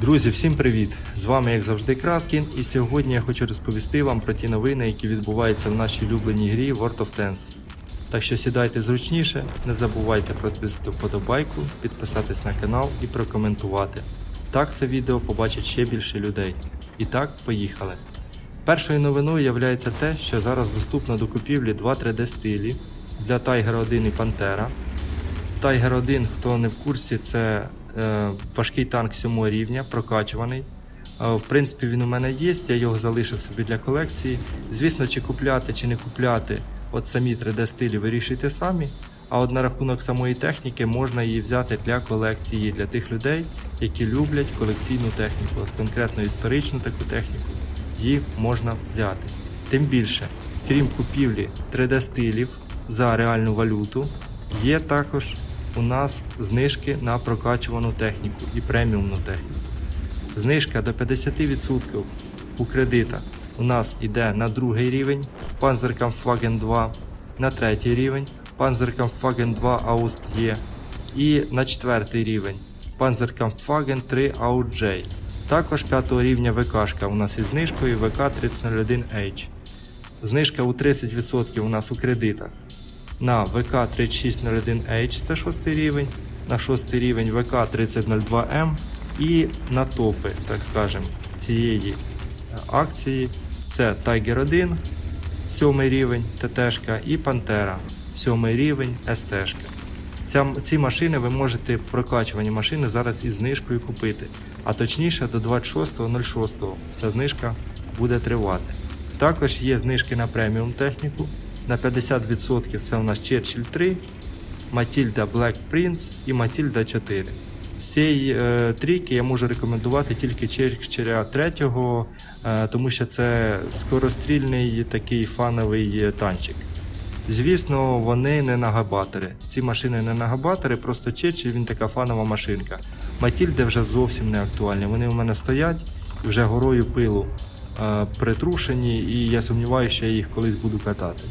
Друзі, всім привіт! З вами, як завжди, Краскін, і сьогодні я хочу розповісти вам про ті новини, які відбуваються в нашій улюбленій грі World of Tanks. Так що сідайте зручніше, не забувайте протиснути вподобайку, підписатись на канал і прокоментувати. Так це відео побачить ще більше людей. І так, поїхали. Першою новиною є те, що зараз доступно до купівлі два 3D стилі для Tiger 1 і Pantera. Tiger 1, хто не в курсі, це важкий танк 7 рівня, прокачуваний. Е, в принципі, він у мене є, я його залишив собі для колекції. Звісно, чи купляти, чи не купляти, от самі 3D стилі вирішуйте самі. А от на рахунок самої техніки можна її взяти для колекції, для тих людей, які люблять колекційну техніку, от конкретно історичну таку техніку, її можна взяти. Тим більше, крім купівлі 3D стилів за реальну валюту, є також у нас знижки на прокачувану техніку і преміумну техніку. Знижка до 50% у кредитах у нас йде на другий рівень Panzerkampfwagen 2, на третій рівень Panzerkampfwagen 2 Aust E і на четвертий рівень Panzerkampfwagen 3 Aust J. Також п'ятого рівня ВКшка у нас із знижкою ВК-3001H. Знижка у 30% у нас у кредитах на ВК-3601H, це 6 рівень, на 6 рівень ВК-3002М і на топи, так скажемо, цієї е, акції це Tiger 1, 7 рівень ТТшка і Пантера, 7 рівень СТшка. Ця, ці машини ви можете прокачувані машини зараз із знижкою купити, а точніше до 26.06 ця знижка буде тривати. Також є знижки на преміум техніку. На 50% це у нас Churchill 3, Matilda Black Prince і Matilda 4. З цієї е, трійки я можу рекомендувати тільки Churchill 3, е, тому що це скорострільний такий фановий танчик. Звісно, вони не на габатори. Ці машини не на габатори, просто Churchill він така фанова машинка. Матільди вже зовсім не актуальні. Вони у мене стоять вже горою пилу е, притрушені, і я сумніваюся, що я їх колись буду катати.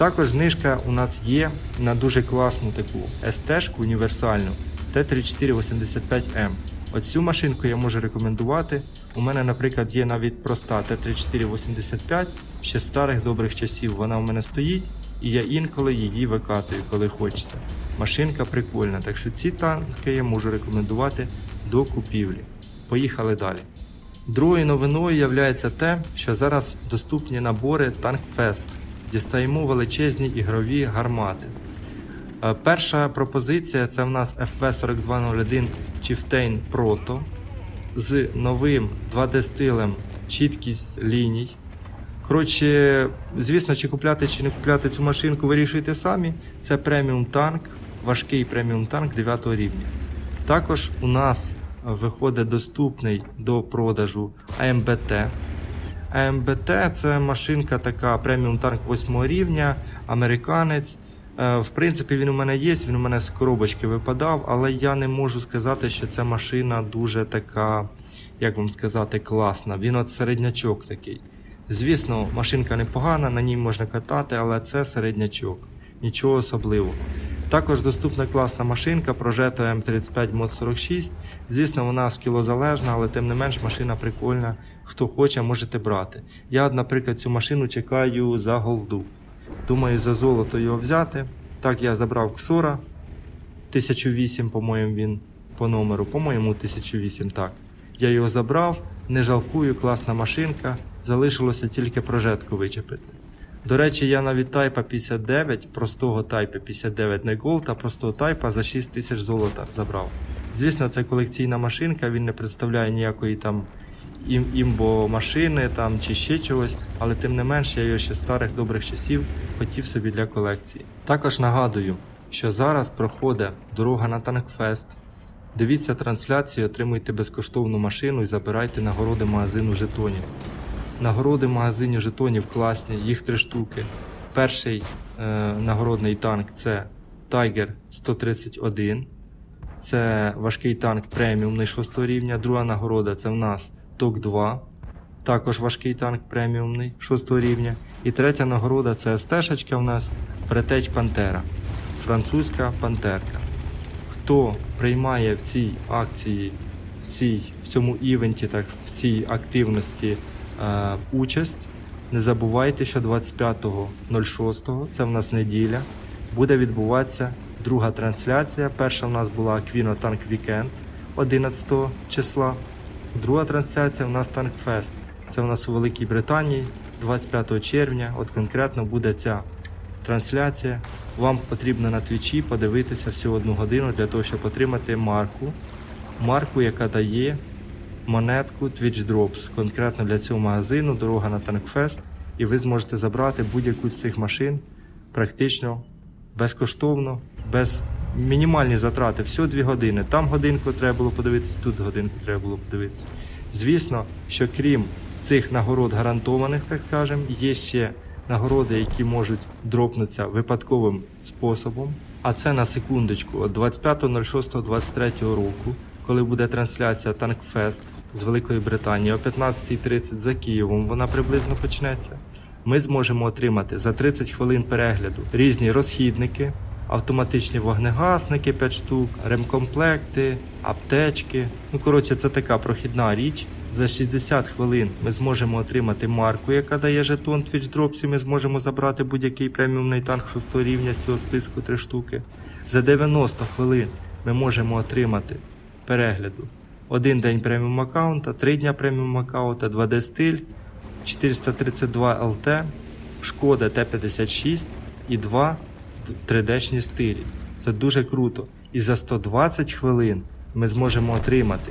Також знижка у нас є на дуже класну таку СТ-шку універсальну Т-3485М. Оцю машинку я можу рекомендувати. У мене, наприклад, є навіть проста Т-3485, ще старих добрих часів. Вона у мене стоїть, і я інколи її викатую, коли хочеться. Машинка прикольна, так що ці танки я можу рекомендувати до купівлі. Поїхали далі. Другою новиною є те, що зараз доступні набори TankFest. Дістаємо величезні ігрові гармати. Е, Перша пропозиція це в нас FV4201 Chieftain Proto з новим 2D стилем чіткість ліній. Коротше, звісно, чи купляти чи не купляти цю машинку, вирішуйте самі. Це преміум танк, важкий преміум танк 9 рівня. Також у нас виходить доступний до продажу АМБТ. АМБТ це машинка така преміум танк 8 рівня, американець. Е, В принципі, він у мене є, він у мене з коробочки випадав, але я не можу сказати, що ця машина дуже така, як вам сказати, класна. Він от середнячок такий. Звісно, машинка непогана, на ній можна катати, але це середнячок. Нічого особливого. Також доступна класна машинка Progetto M35 Mod 46. Звісно, вона скілозалежна, але тим не менш машина прикольна. Хто хоче, можете брати. Я, наприклад, цю машину чекаю за голду. Думаю, за золото його взяти. Так, я забрав Ксора 1008, по-моєму, він по номеру. По-моєму, 1008, так. Я його забрав, не жалкую, класна машинка. Залишилося тільки прожетку вичепити. До речі, я навіть тайпа 59, простого тайпа 59 не Gold, а простого тайпа за 6 тисяч золота забрав. Звісно, це колекційна машинка, він не представляє ніякої там імбо машини там, чи ще чогось, але тим не менш я його ще старих добрих часів хотів собі для колекції. Також нагадую, що зараз проходить дорога на Танкфест. Дивіться трансляцію, отримуйте безкоштовну машину і забирайте нагороди магазину жетонів. Нагороди магазинів жетонів класні, їх три штуки. Перший е, нагородний танк це Tiger 131. Це важкий танк преміумний 6 рівня. Друга нагорода це в нас ТОК 2. Також важкий танк преміумний 6 рівня. І третя нагорода це СТ-шечка в нас Претеч Пантера. Французька пантерка. Хто приймає в цій акції в, цій, в цьому івенті, так, в цій активності е, участь. Не забувайте, що 25.06, це в нас неділя, буде відбуватися друга трансляція. Перша в нас була Aquino Tank Weekend 11 числа. Друга трансляція в нас Fest. Це в нас у Великій Британії 25 червня. От конкретно буде ця трансляція. Вам потрібно на твічі подивитися всю одну годину для того, щоб отримати марку. Марку, яка дає монетку Twitch Drops конкретно для цього магазину, дорога на Танкфест, і ви зможете забрати будь-яку з цих машин практично безкоштовно, без мінімальні затрати. Всього 2 години. Там годинку треба було подивитися, тут годинку треба було подивитися. Звісно, що крім цих нагород гарантованих, так скажемо, є ще нагороди, які можуть дропнутися випадковим способом. А це на секундочку, от 25.06.23 року, коли буде трансляція Танкфест з Великої Британії о 15.30 за Києвом, вона приблизно почнеться. Ми зможемо отримати за 30 хвилин перегляду різні розхідники, автоматичні вогнегасники 5 штук, ремкомплекти, аптечки. Ну, коротше, це така прохідна річ. За 60 хвилин ми зможемо отримати марку, яка дає жетон Twitch Drops, і ми зможемо забрати будь-який преміумний танк 6 рівня з цього списку 3 штуки. За 90 хвилин ми можемо отримати перегляду один день преміум аккаунта, 3 дня преміум аккаунта, 2D стиль, 432 ЛТ, Шкода Т-56 і 2 3D-шні стилі. Це дуже круто. І за 120 хвилин ми зможемо отримати.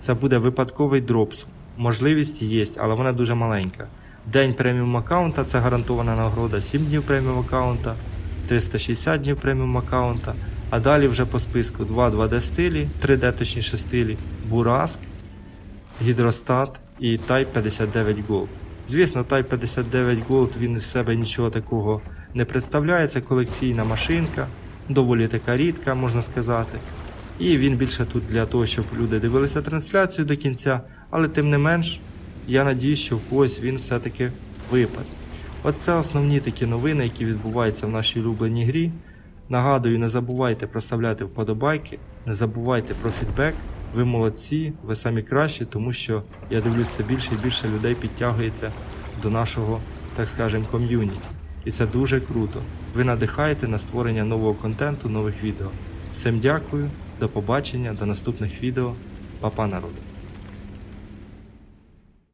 Це буде випадковий дропс. Можливість є, але вона дуже маленька. День преміум аккаунта це гарантована нагорода, 7 днів преміум аккаунта, 360 днів преміум аккаунта. А далі вже по списку 2 2D стилі, 3D точніше стилі, Бураск, Гідростат і Type 59 Gold. Звісно, Type 59 Gold він із себе нічого такого не представляє. Це колекційна машинка, доволі така рідка, можна сказати. І він більше тут для того, щоб люди дивилися трансляцію до кінця, але тим не менш, я надію, що в когось він все-таки випаде. Оце основні такі новини, які відбуваються в нашій улюбленій грі. Нагадую, не забувайте проставляти вподобайки, не забувайте про фідбек. Ви молодці, ви самі кращі, тому що я дивлюся, більше і більше людей підтягується до нашого, так скажемо, ком'юніті. І це дуже круто. Ви надихаєте на створення нового контенту, нових відео. Всім дякую, до побачення, до наступних відео. Папа народу!